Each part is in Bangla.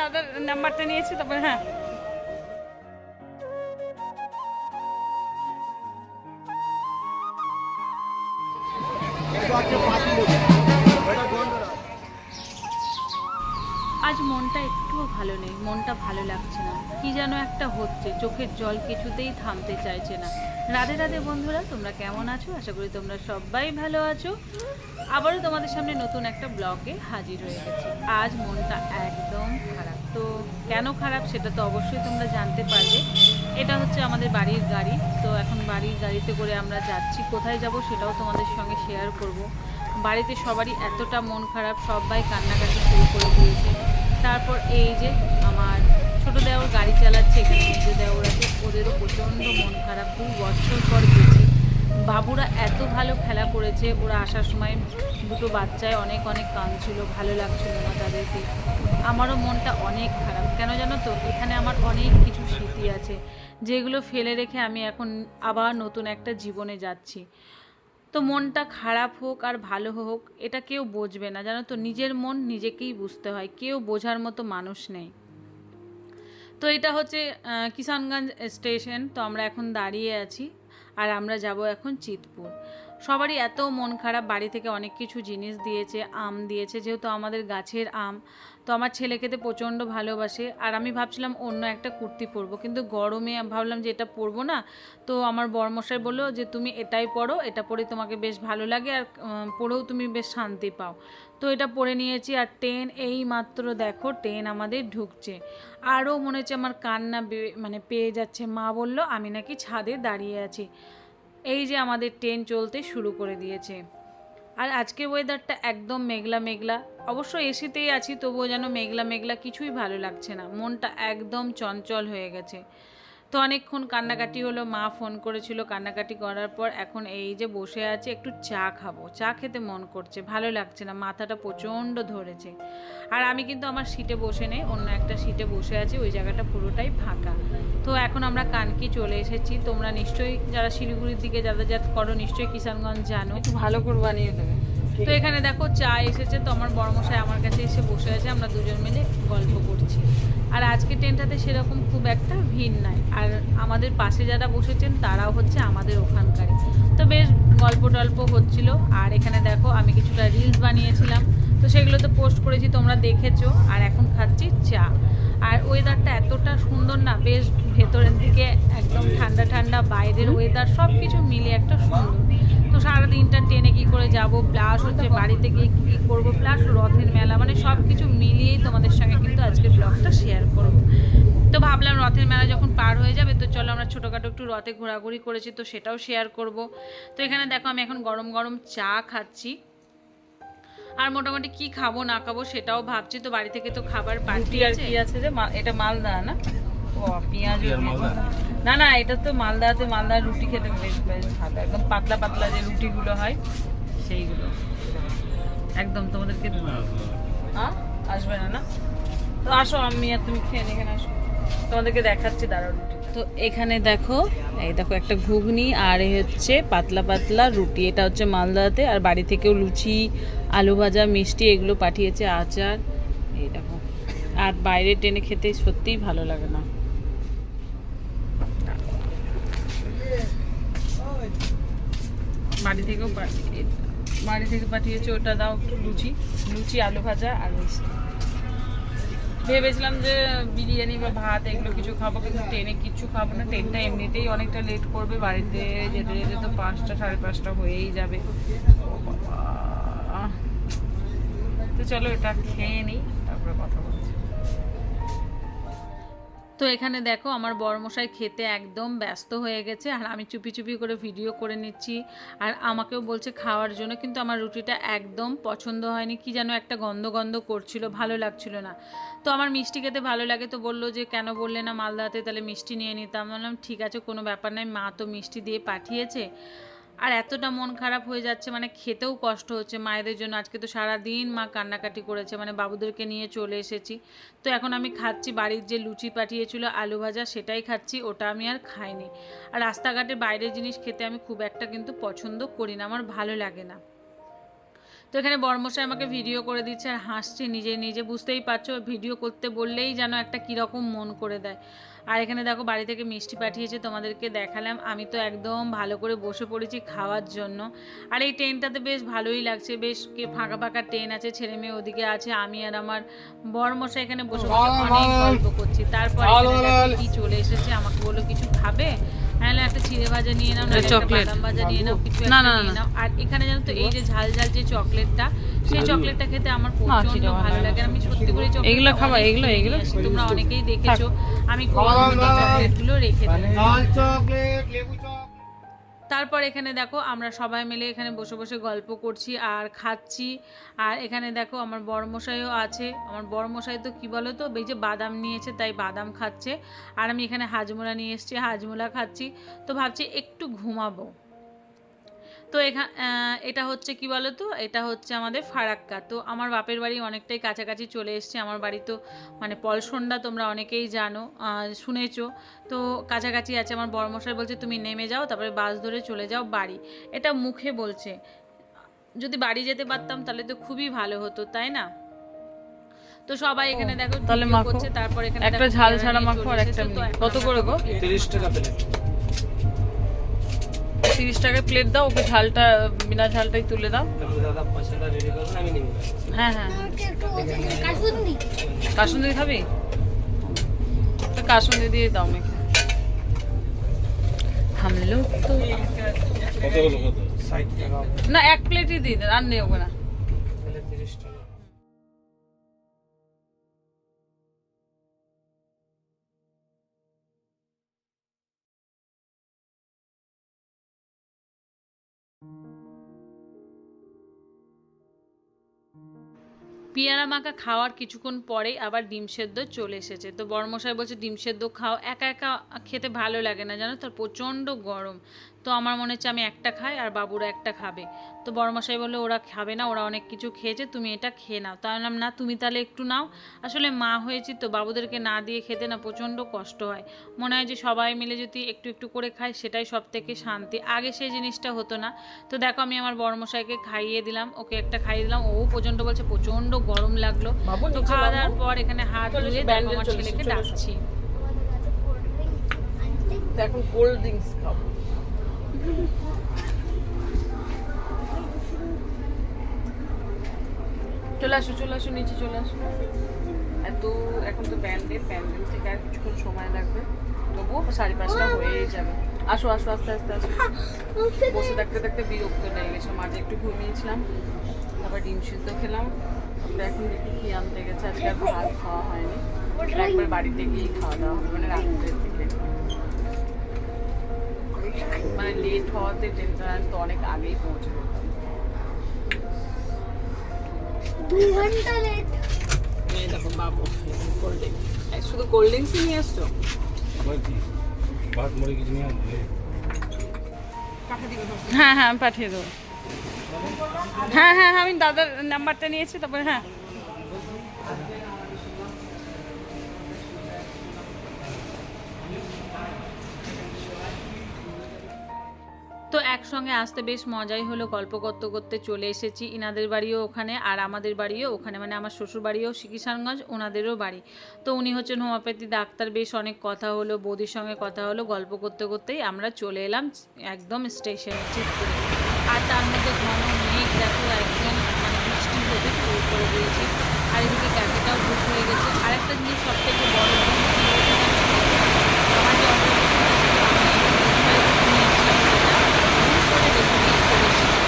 দাদার নাম্বারটা নিয়েছি তারপরে হ্যাঁ। হচ্ছে, চোখের জল কিছুতেই থামতে চাইছে না। রাধে রাধে বন্ধুরা, তোমরা কেমন আছো? আশা করি তোমরা সবাই ভালো আছো। আবারও তোমাদের সামনে নতুন একটা ব্লগে হাজির হয়ে গেছি। আজ মনটা একদম খারাপ। তো কেন খারাপ সেটা তো অবশ্যই তোমরা জানতে পারবে। এটা হচ্ছে আমাদের বাড়ির গাড়ি। তো এখন বাড়ির গাড়িতে করে আমরা যাচ্ছি, কোথায় যাব সেটাও তোমাদের সঙ্গে শেয়ার করব। বাড়িতে সবারই এতটা মন খারাপ, সবাই কান্নাকাটি শুরু করে দিয়েছে। তারপর এই যে ছোট দেওর গাড়ি চালাচ্ছে, এখানে মেজ দেওর আছে। ওদেরও প্রচণ্ড মন খারাপ। দু বছর পর গেছি। বাবুরা এত ভালো খেলা করেছে, ওরা আসার সময় দুটো বাচ্চায় অনেক অনেক কাঁদছিল ভালো লাগছিল না তাদেরকে। আমারও মনটা অনেক খারাপ। কেন জানো তো? এখানে আমার অনেক কিছু স্মৃতি আছে, যেগুলো ফেলে রেখে আমি এখন আবার নতুন একটা জীবনে যাচ্ছি। তো মনটা খারাপ হোক আর ভালো হোক, এটা কেউ বুঝবে না। জানো তো? নিজের মন নিজেকেই বুঝতে হয়। কেউ বোঝার মতো মানুষ নেই। তো এটা হচ্ছে কিষানগঞ্জ স্টেশন। তো আমরা এখন দাঁড়িয়ে আছি। আর আমরা যাব এখন চিতপুর। সবারই এত মন খারাপ, বাড়ি থেকে অনেক কিছু জিনিস দিয়েছে, আম দিয়েছে, যেহেতু আমাদের গাছের আম। তো আমার ছেলে খেতে প্রচণ্ড ভালোবাসে, আর আমি ভাবছিলাম অন্য একটা কুর্তি পরবো, কিন্তু গরমে ভাবলাম যে এটা পরবো না। তো আমার বরমশাই বলল যে, তুমি এটাই পরো, এটা পরে তোমাকে বেশ ভালো লাগে, আর পরেও তুমি বেশ শান্তি পাও। তো এটা পরে নিয়েছি, আর ট্রেন এই মাত্র দেখো ট্রেন আমাদের ঢুকছে। আরও মনে হচ্ছে আমার কান্না মানে পেয়ে যাচ্ছে। মা বলল, আমি নাকি ছাদে দাঁড়িয়ে আছি। এই যে আমাদের ট্রেন চলতে শুরু করে দিয়েছে। আর আজকের ওয়েদারটা একদম মেঘলা মেঘলা। অবশ্য এসিতেই আছি, তবুও যেন মেঘলা মেঘলা কিছুই ভালো লাগছে না। মনটা একদম চঞ্চল হয়ে গেছে। তো অনেকক্ষণ কান্নাকাটি হলো, মা ফোন করেছিল কান্নাকাটি করার পর, এখন এই যে বসে আছে, একটু চা খাব। চা খেতে মন করছে, ভালো লাগছে না, মাথাটা প্রচণ্ড ধরেছে। আর আমি কিন্তু আমার সিটে বসে নেই, অন্য একটা সিটে বসে আছি, ওই জায়গাটা পুরোটাই ফাঁকা। তো এখন আমরা কানকি চলে এসেছি, তোমরা নিশ্চয়ই যারা শিলিগুড়ির দিকে যাতায়াত করো, নিশ্চয়ই কিষানগঞ্জ জানো। একটু ভালো করে বানিয়ে দেবে। তো এখানে দেখো চা এসেছে তো আমার বড়মশাই আমার কাছে এসে বসে আছে আমরা দুজন মিলে গল্প করছি। আর আজকে ট্রেনটাতে সেরকম খুব একটা ভিড় নাই। আর আমাদের পাশে যারা বসেছেন তারাও হচ্ছে আমাদের ওখানকারই। তো বেশ গল্প টল্প হচ্ছিল। আর এখানে দেখো আমি কিছুটা রিলস বানিয়েছিলাম। তো সেগুলো তো পোস্ট করেছি তোমরা দেখেছ। আর এখন খাচ্ছি চা। আর ওয়েদারটা এতটা সুন্দর না বেশ ভেতরের দিকে একদম ঠান্ডা ঠান্ডা বাইরের ওয়েদার সব কিছু মিলে একটা সুন্দর। সারা দিনটা ট্রেনে কি করে যাব? প্লাস হচ্ছে বাড়িতে গিয়ে কী করব? প্লাস রথের মেলা মানে সব কিছু মিলিয়েই তোমাদের সঙ্গে কিন্তু আজকে ব্লগটা শেয়ার করব। তো ভাবলাম রথের মেলা যখন পার হয়ে যাবে তো চলো আমরা ছোটোখাটো একটু রথে ঘোরাঘুরি করেছি তো সেটাও শেয়ার করব। তো এখানে দেখো আমি এখন গরম গরম চা খাচ্ছি। আর মোটামুটি কি খাব না খাব সেটাও ভাবছি তো বাড়ি থেকে তো খাবার পাঠিয়ে আর কি আছে যে এটা মালদা না? পেঁয়াজ না না এটা তো মালদাতে মালদার রুটি খেতে বেশ বেশ ভালো। একদম পাতলা পাতলা যে রুটিগুলো হয় সেইগুলো। একদম তোমাদেরকে আসবে না না? তো আসো আমি আর তুমি খেয়ে এখানে আসো। তোমাদেরকে দেখাচ্ছি দাঁড়াও রুটি। তো এখানে দেখো এই দেখো একটা ঘুগনি আর এই হচ্ছে পাতলা পাতলা রুটি। এটা হচ্ছে মালদাতে আর বাড়ি থেকেও লুচি আলু ভাজা মিষ্টি এগুলো পাঠিয়েছে আচার। এই দেখো। আর বাইরে টেনে খেতে সত্যিই ভালো লাগে না। বাড়ি থেকেও বাড়ি থেকে পাঠিয়েছে, ওটা দাও একটু লুচি। লুচি, আলু ভাজা আর ভেবেছিলাম যে বিরিয়ানি বা ভাত এগুলো কিছু খাব, কিন্তু ট্রেনে কিছু খাব না। ট্রেনটা এমনিতেই অনেকটা লেট করবে, বাড়িতে যেতে যেতে তো পাঁচটা, সাড়ে পাঁচটা হয়েই যাবে। তো চলো এটা খেয়ে নিই, তারপরে কথা তো এখানে দেখো আমার বড়মশাই খেতে একদম ব্যস্ত হয়ে গেছে আর আমি চুপি চুপি করে ভিডিও করে নিচ্ছি আর আমাকেও বলছে খাওয়ার জন্য, কিন্তু আমার রুটিটা একদম পছন্দ হয়নি। কি যেন একটা গন্ধ গন্ধ করছিল, ভালো লাগছিল না। তো আমার মিষ্টি খেতে ভালো লাগে তো বলল যে, কেন বললে না মালদাতে? তাহলে মিষ্টি নিয়ে নিতাম। বললাম, ঠিক আছে, কোনো ব্যাপার নাই, মা তো মিষ্টি দিয়ে পাঠিয়েছে। আর এতটা মন খারাপ হয়ে যাচ্ছে মানে খেতেও কষ্ট হচ্ছে। মায়েদের জন্য আজকে তো সারা দিন মা কান্নাকাটি করেছে মানে বাবুদেরকে নিয়ে চলে এসেছি। তো এখন আমি খাচ্ছি, বাড়ির যে লুচি পাঠিয়েছিল আলু ভাজা সেটাই খাচ্ছি, ওটা আমি আর খাইনি। আর রাস্তাঘাটে বাইরের জিনিস খেতে আমি খুব একটা কিন্তু পছন্দ করি না, আমার ভালো লাগে না। তো এখানে বর্মশাই আমাকে ভিডিও করে দিচ্ছে, আর হাসছে নিজে নিজে, বুঝতেই পারছ ভিডিও করতে বললেই যেন একটা কীরকম মন করে দেয়। আর এখানে দেখো বাড়ি থেকে মিষ্টি পাঠিয়েছে, তোমাদেরকে দেখালাম। আমি তো একদম ভালো করে বসে পড়েছি খাওয়ার জন্য। আর এই ট্রেনটাতে বেশ ভালোই লাগছে, বেশ কে ফাঁকা ফাঁকা ট্রেন আছে, ছেলে মেয়ে ওদিকে আছে, আমি আর আমার বরমশাই এখানে বসে বসে অনেক গল্প করছি। তারপর কি চলে এসেছে, আমাকে বলল, কিছু খাবে? নাহলে একটা চিড়ে ভাজা নিয়ে নাও চকলেট। ভাজা নিয়ে নাও কিছু না, আর এখানে জানো তো এই যে ঝাল ঝাল যে চকলেটটা সেই চকলেটটা খেতে আমার প্রচণ্ড ভালো লাগে। আমি সত্যি করে চকলেটটা এগুলো খাবা, এগুলো, এগুলো? তোমরা অনেকেই দেখেছ আমি চকলেটগুলো রেখে দিই চকলেট লেবু চকলেট তারপর এখানে দেখো আমরা সবাই মিলে এখানে বসে বসে গল্প করছি আর খাচ্ছি। আর এখানে দেখো আমার বড়মশাইও আছে। আমার বড়মশাই তো কী বলো তো, এই যে বাদাম নিয়েছে, তাই বাদাম খাচ্ছে। আর আমি এখানে হাজমোলা নিয়ে এসছি, হাজমোলা খাচ্ছি। তো ভাবছি একটু ঘুমাবো। তো এখানে এটা হচ্ছে কি বলো তো এটা হচ্ছে আমাদের ফারাক্কা। তো আমার বাপের বাড়ি অনেকটাই কাছাকাছি চলে এসছে। আমার বাড়ি তো মানে পলসন্ডা তোমরা অনেকেই জানো শুনেছো। তো কাছাকাছি আছে। আমার বড়মশাই বলছে তুমি নেমে যাও তারপরে বাস ধরে চলে যাও বাড়ি। এটা মুখে বলছে। যদি বাড়ি যেতে পারতাম তাহলে তো খুবই ভালো হতো তাই না? তো সবাই এখানে দেখো তাহলে মাখো। করছে তারপর এখানে একটা ঝাল ছাড়া মাখো আর একটা কত করে গো? আমরা তিরিশ টাকা প্লেট। তিরিশ টাকায় প্লেট দাও ওকে ঝালটা বিনা ঝালটাই তুলে দাও। হ্যাঁ হ্যাঁ। কাসুন্দি খাবি? তো কাসুন্দি দিয়ে দাও মেখে হামলেও তো। না এক প্লেটই দিয়ে দেন আর নেই ওকে না পেয়ারা মাখা খাওয়ার কিছুক্ষণ পরেই আবার ডিম সেদ্ধ চলে এসেছে। তো বড়মশাই বলছে, ডিম সেদ্ধ খাও, একা একা খেতে ভালো লাগে না, জানো তো? প্রচণ্ড গরম। তো আমার মনে হচ্ছে আমি একটা খাই আর বাবুরা একটা খাবে। তো বড়মশাই বলল ওরা খাবে না ওরা অনেক কিছু খেয়েছে তুমি এটা খেয়ে নাও। তাই বললাম না তুমি তাহলে একটু নাও। আসলে মা হয়েছি তো বাবুদেরকে না দিয়ে খেতে না প্রচণ্ড কষ্ট হয়। মনে হয় যে সবাই মিলে যদি একটু একটু করে খাই সেটাই সব থেকে শান্তি। আগে সেই জিনিসটা হতো না। তো দেখো আমি আমার বড়মশাইকে খাইয়ে দিলাম ওকে একটা খাইয়ে দিলাম। ও প্রচণ্ড বলছে প্রচণ্ড গরম লাগল। তো খাওয়া দাওয়ার পর এখানে হাত ধুয়ে দেখো আমার ছেলেকে ডাকছি। এখন কোল্ড ড্রিঙ্কস খাব। চলে আসো চলে আসো নিচে চলে আসো। এত এখন তো প্যান্ডেল প্যান্ডেল থেকে আর কিছুক্ষণ সময় লাগবে। তবুও সাড়ে পাঁচটা হয়েই যাবে। আসো আসো আস্তে আস্তে আসো। বসে থাকতে থাকতে বিরক্ত লেগে গেছে। মাঝে একটু ঘুমিয়েছিলাম তারপর ডিম সিদ্ধ খেলাম। তারপরে এখন দেখি কি আনতে গেছে। আজকে আর ভাত খাওয়া হয়নি। একবার বাড়িতে গিয়েই খাওয়া দাওয়া হবে মানে রাত্রের লেট হওয়াতে ট্রেনটা তো অনেক আগেই পৌঁছে যেতাম দুই ঘণ্টা লেট এই দেখো বাবু কোল্ড ড্রিঙ্কস শুধু কোল্ড ড্রিঙ্কসই নিয়ে এসছো ভাত মুড়ি কিছু নিয়ে আসবে? হ্যাঁ হ্যাঁ আমি পাঠিয়ে দেবো। হ্যাঁ হ্যাঁ হ্যাঁ আমি দাদার নাম্বারটা নিয়েছি তারপরে হ্যাঁ। একসঙ্গে আসতে বেশ মজাই হলো। গল্প করতে করতে চলে এসেছি ইনাদের বাড়িও ওখানে আর আমাদের বাড়িও ওখানে। মানে আমার শ্বশুর বাড়িও কিষানগঞ্জ ওনাদেরও বাড়ি। তো উনি হচ্ছেন হোমিওপ্যাথি ডাক্তার। বেশ অনেক কথা হলো, বৌদির সঙ্গে কথা হলো, গল্প করতে করতেই আমরা চলে এলাম একদম স্টেশনে ঠিক করে। আর তার মধ্যে ঘন মেঘ, দেখো একদম মানে বৃষ্টি হতে শুরু করে দিয়েছে। আর এদিকে ক্যাফেটাও বুক হয়ে গেছে। আর একটা জিনিস সব থেকে বড় জিনিস? আমার যে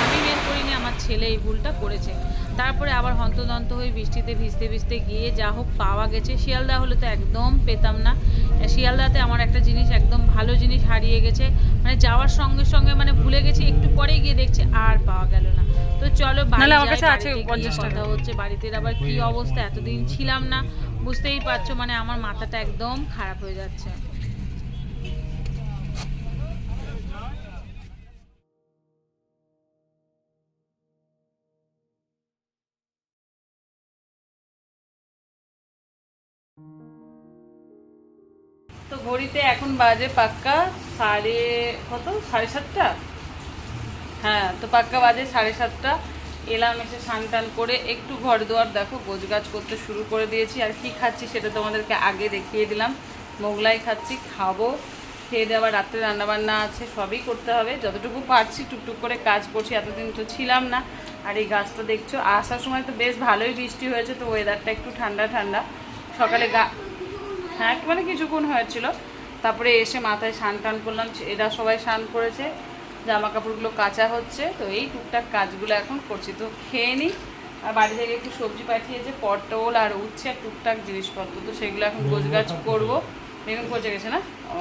আমি বের করিনি আমার ছেলে এই ভুলটা করেছে। তারপরে আবার হন্তদন্ত হয়ে বৃষ্টিতে ভিজতে ভিজতে গিয়ে যা হোক পাওয়া গেছে। শিয়ালদা হলে তো একদম পেতাম না। শিয়ালদাতে আমার একটা জিনিস একদম ভালো জিনিস হারিয়ে গেছে। মানে যাওয়ার সঙ্গে সঙ্গে মানে ভুলে গেছি একটু পরে গিয়ে দেখছি আর পাওয়া গেল না। তো চলো বাড়ি নাহলে আমার যাই, কাছে আছে বাড়িতে গিয়ে 50 টাকা। কথা হচ্ছে বাড়িতে আবার কি অবস্থা? এতদিন ছিলাম না। বুঝতেই পারছ মানে আমার মাথাটা একদম খারাপ হয়ে যাচ্ছে। বাজে পাক্কা সাড়ে কত? সাড়ে সাতটা? হ্যাঁ তো পাক্কা বাজে সাড়ে সাতটা। এলাম এসে স্নান টান করে একটু ঘর দুয়ার দেখো, গোছগাছ করতে শুরু করে দিয়েছি। আর কি খাচ্ছি সেটা তোমাদেরকে আগে দেখিয়ে দিলাম। মোগলাই খাচ্ছি, খাব। খেয়ে দিয়ে আবার রাত্রে রান্নাবান্না আছে, সবই করতে হবে। যতটুকু পারছি টুকটুক করে কাজ করছি, এতদিন তো ছিলাম না। আর এই গাছটা দেখছ, আসার সময় তো বেশ ভালোই বৃষ্টি হয়েছে, তো ওয়েদারটা একটু ঠান্ডা ঠান্ডা। সকালে গা হ্যাঁ একটু মানে কিছুক্ষণ হয়েছিল। তারপরে এসে মাথায় স্নান টান করলাম এরা সবাই স্নান করেছে জামা কাপড়গুলো কাঁচা হচ্ছে তো এই টুকটাক কাজগুলো এখন করছি। তো খেয়ে নিই আর বাড়ি থেকে একটু সবজি পাঠিয়েছে পটল আর উচ্ছে আর টুকটাক জিনিসপত্র তো সেগুলো এখন গোছগাছ করব। বেগুন পচে গেছে না? ও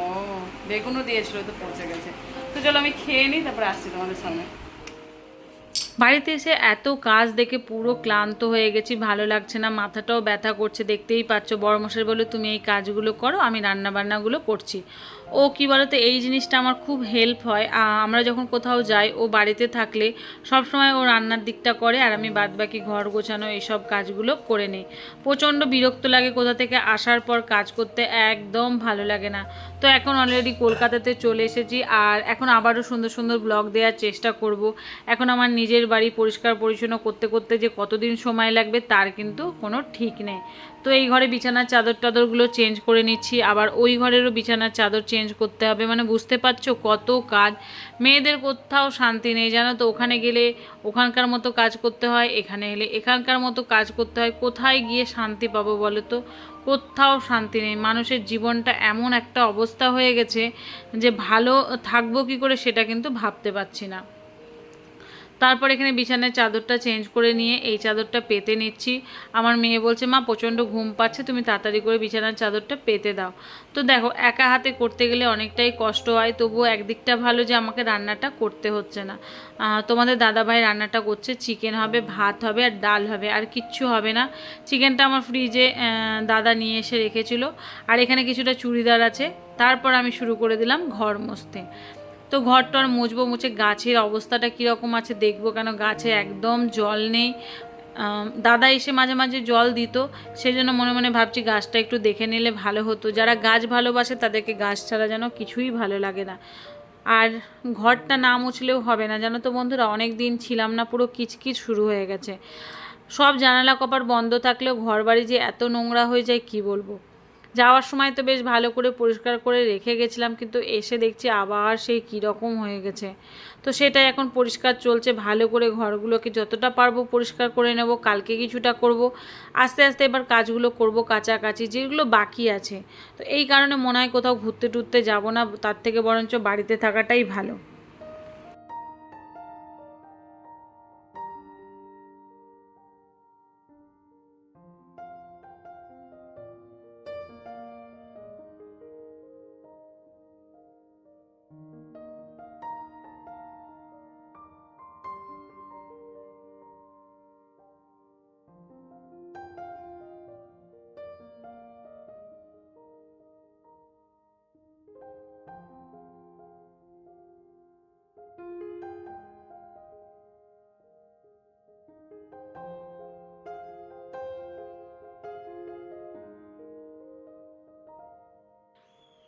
বেগুনও দিয়েছিল তো পচে গেছে। তো চলো আমি খেয়ে নিই তারপরে আসছি তোমাদের সামনে। বাড়িতে এসে এত কাজ দেখে পুরো ক্লান্ত হয়ে গেছি, ভালো লাগছে না, মাথাটাও ব্যথা করছে, দেখতেই পাচ্ছ। বড় মশাই বলে তুমি এই কাজগুলো করো, আমি রান্না বান্নাগুলো করছি। ও কি বলতো, এই জিনিসটা আমার খুব হেল্প হয়। আমরা যখন কোথাও যাই, ও বাড়িতে থাকলে সব সময় ও রান্নার দিকটা করে আর আমি বাদবাকি ঘর গোছানো এইসব কাজগুলো করে নিই। প্রচণ্ড বিরক্ত লাগে কোথা থেকে আসার পর কাজ করতে, একদম ভালো লাগে না। তো এখন অলরেডি কলকাতাতে চলে এসেছি আর এখন আবারও সুন্দর সুন্দর ব্লগ দেওয়ার চেষ্টা করব। এখন আমার নিজের বাড়ি পরিষ্কার পরিচ্ছন্ন করতে করতে যে কতদিন সময় লাগবে তার কিন্তু কোনো ঠিক নেই। তো এই ঘরে বিছানার চাদর টাদরগুলো চেঞ্জ করে নিচ্ছি। আবার ওই ঘরেরও বিছানার চাদর চেঞ্জ করতে হবে। মানে বুঝতে পারছ কত কাজ। মেয়েদের কোথাও শান্তি নেই, জানো তো। ওখানে গেলে ওখানকার মতো কাজ করতে হয়, এখানে এলে এখানকার মতো কাজ করতে হয়। কোথায় গিয়ে শান্তি পাবো বলো তো? কোথাও শান্তি নেই। মানুষের জীবনটা এমন একটা অবস্থা হয়ে গেছে যে ভালো থাকব কি করে সেটা কিন্তু ভাবতে পারছি না। তারপর এখানে বিছানার চাদরটা চেঞ্জ করে নিয়ে এই চাদরটা পেতে নিচ্ছি। আমার মেয়ে বলছে, মা, প্রচণ্ড ঘুম পাচ্ছে, তুমি তাড়াতাড়ি করে বিছানার চাদরটা পেতে দাও। তো দেখো, একা হাতে করতে গেলে অনেকটাই কষ্ট হয়, তবুও একদিকটা ভালো যে আমাকে রান্নাটা করতে হচ্ছে না। তোমাদের দাদাভাই রান্নাটা করছে, চিকেন হবে, ভাত হবে আর ডাল হবে, আর কিচ্ছু হবে না। চিকেনটা আমার ফ্রিজে দাদা নিয়ে এসে রেখেছিল। আর এখানে কিছুটা চুড়িদার আছে, তারপর আমি শুরু করে দিলাম ঘর মুছতে। তো ঘর টর মুছবো, মুছে গাছের অবস্থাটা কীরকম আছে দেখব কেন? গাছে একদম জল নেই। দাদা এসে মাঝে মাঝে জল দিত সেই জন্য মনে মনে ভাবছি গাছটা একটু দেখে নিলে ভালো হতো। যারা গাছ ভালোবাসে তাদেরকে গাছ ছাড়া যেন কিছুই ভালো লাগে না। আর ঘরটা না মুছলেও হবে না। জানো তো বন্ধুরা অনেক দিন ছিলাম না, পুরো কিচকিচ শুরু হয়ে গেছে। সব জানালা কপার বন্ধ থাকলেও ঘর বাড়ি যে এত নোংরা হয়ে যায়, কি বলব? যাওয়ার সময় তো বেশ ভালো করে পরিষ্কার করে রেখে গেছিলাম, কিন্তু এসে দেখছি আবার সেই কীরকম হয়ে গেছে। তো সেটাই এখন পরিষ্কার চলছে, ভালো করে ঘরগুলোকে যতটা পারব পরিষ্কার করে নেব, কালকে কিছুটা করব। আস্তে আস্তে এবার কাজগুলো করব কাছাকাছি, যেগুলো বাকি আছে। তো এই কারণে মনে হয় কোথাও ঘুরতে টুরতে যাব না, তার থেকে বরঞ্চ বাড়িতে থাকাটাই ভালো।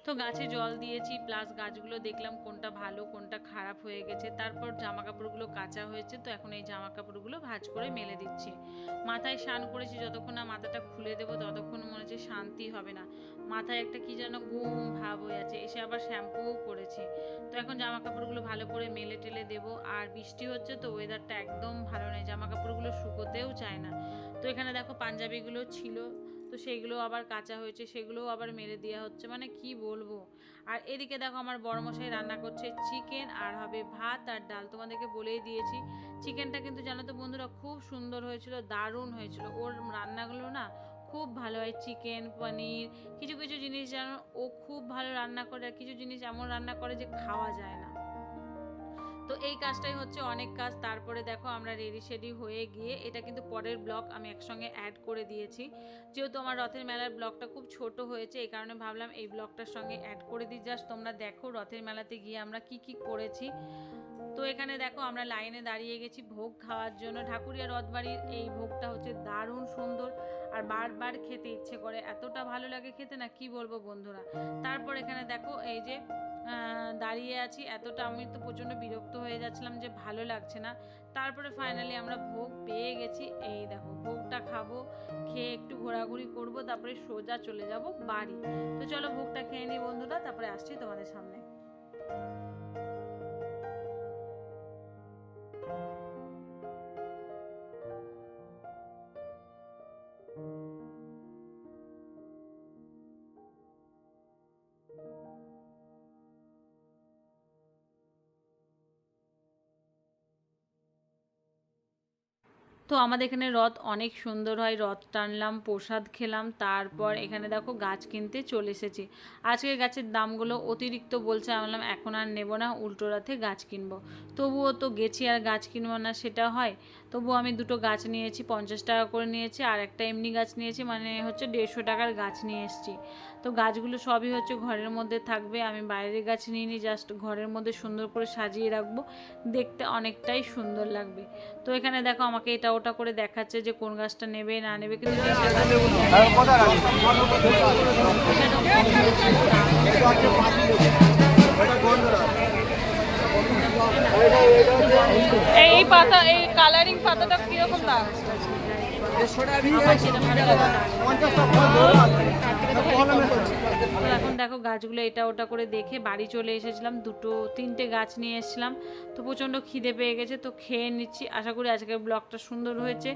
তো গাছে জল দিয়েছি প্লাস গাছগুলো দেখলাম কোনটা ভালো, কোনটা খারাপ হয়ে গেছে। তারপর জামা কাপড়গুলো কাঁচা হয়েছে, তো এখন এই জামা কাপড়গুলো ভাঁজ করে মেলে দিচ্ছি। মাথায় স্নান করেছি, যতক্ষণ না মাথাটা খুলে দেবো, ততক্ষণ মনে হচ্ছে শান্তি হবে না। মাথায় একটা কি যেন ঘুম ভাব হয়ে আছে, এসে আবার শ্যাম্পুও করেছি। তো এখন জামা কাপড়গুলো ভালো করে মেলে টেলে দেবো। আর বৃষ্টি হচ্ছে তো ওয়েদারটা একদম ভালো নেই জামা কাপড়গুলো শুকোতেও চায় না। তো এখানে দেখো পাঞ্জাবিগুলো ছিল। তো সেগুলো আবার কাঁচা হয়েছে, সেগুলোও আবার মেরে দেওয়া হচ্ছে। মানে কি বলব? আর এদিকে দেখো আমার বড়মশাই রান্না করছে চিকেন আর হবে ভাত আর ডাল। তোমাদেরকে বলেই দিয়েছি, চিকেনটা কিন্তু জানো তো বন্ধুরা খুব সুন্দর হয়েছিল, দারুণ হয়েছিল। ওর রান্নাগুলো না খুব ভালো হয়, চিকেন, পনির, কিছু কিছু জিনিস যেন ও খুব ভালো রান্না করে আর কিছু জিনিস এমন রান্না করে যে খাওয়া যায় না। তো এই কাজটাই হচ্ছে অনেক কাজ। তারপরে দেখো আমরা রেডি শেডি হয়ে গিয়ে এটা কিন্তু পরের ব্লগ আমি একসঙ্গে অ্যাড করে দিয়েছি। যেহেতু আমার রথের মেলার ব্লগটা খুব ছোট হয়েছে, এই কারণে ভাবলাম এই ব্লগটার সঙ্গে অ্যাড করে দিই। জাস্ট তোমরা দেখো রথের মেলাতে গিয়ে আমরা কি কি করেছি। তো এখানে দেখো আমরা লাইনে দাঁড়িয়ে গেছি ভোগ খাওয়ার জন্য। ঠাকুরিয়া রথবাড়ির এই ভোগটা হচ্ছে দারুণ সুন্দর। আর বারবার খেতে ইচ্ছে করে। এতটা ভালো লাগে খেতে না, কি বলব বন্ধুরা? তারপর এখানে দেখো, এই যে দাঁড়িয়ে আছি। এতটা আমি তো প্রচণ্ড বিরক্ত হয়ে যাচ্ছিলাম যে ভালো লাগছে না। তারপরে ফাইনালি আমরা ভোগ পেয়ে গেছি। এই দেখো, ভোগটা খাব, খেয়ে একটু ঘোরাঘুরি করব, তারপরে সোজা চলে যাব বাড়ি। তো চলো ভোগটা খেয়ে নিই বন্ধুরা, তারপরে আসছি তোমাদের সামনে। তো আমাদের এখানে রথ অনেক সুন্দর হয়। রথ টানলাম, প্রসাদ খেলাম, তারপর এখানে দেখো গাছ কিনতে চলে এসেছি। আজকে গাছের দামগুলো অতিরিক্ত বলছে। আমি বললাম, এখন আর নেব না, উল্টো রাতে গাছ কিনবো। তবুও তো গেছি আর গাছ কিনবো না, সেটা হয়। তবুও আমি দুটো গাছ নিয়েছি পঞ্চাশ টাকা করে নিয়েছি আর একটা এমনি গাছ নিয়েছি মানে হচ্ছে দেড়শো টাকার গাছ নিয়ে এসেছি। তো গাছগুলো সবই হচ্ছে ঘরের মধ্যে থাকবে আমি বাইরের গাছ নিয়ে নিই জাস্ট ঘরের মধ্যে সুন্দর করে সাজিয়ে রাখব দেখতে অনেকটাই সুন্দর লাগবে। তো এখানে দেখো আমাকে এটা ওটা করে দেখাচ্ছে যে কোন গাছটা নেবে না নেবে কিন্তু এই পাতা এই কালারিং পাতাটা কীরকম দাম? এখন দেখো গাছগুলো এটা ওটা করে দেখে বাড়ি চলে এসেছিলাম, দুটো, তিনটে গাছ নিয়ে এসেছিলাম। তো প্রচণ্ড খিদে পেয়ে গেছে, তো খেয়ে নিচ্ছি। আশা করি আজকের ব্লগটা সুন্দর হয়েছে।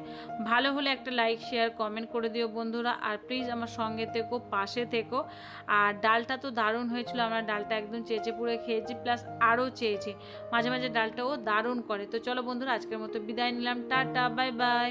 ভালো হলে একটা লাইক শেয়ার কমেন্ট করে দিও বন্ধুরা। আর প্লিজ আমার সঙ্গে থেকো, পাশে থেকো। আর ডালটা তো দারুণ হয়েছিল, আমরা ডালটা একদম চেঁচে পুড়ে খেয়েছি প্লাস আরও চেয়েছি। মাঝে মাঝে ডালটাও দারুণ করে। তো চলো বন্ধুরা, আজকের মতো বিদায় নিলাম। Tata bye bye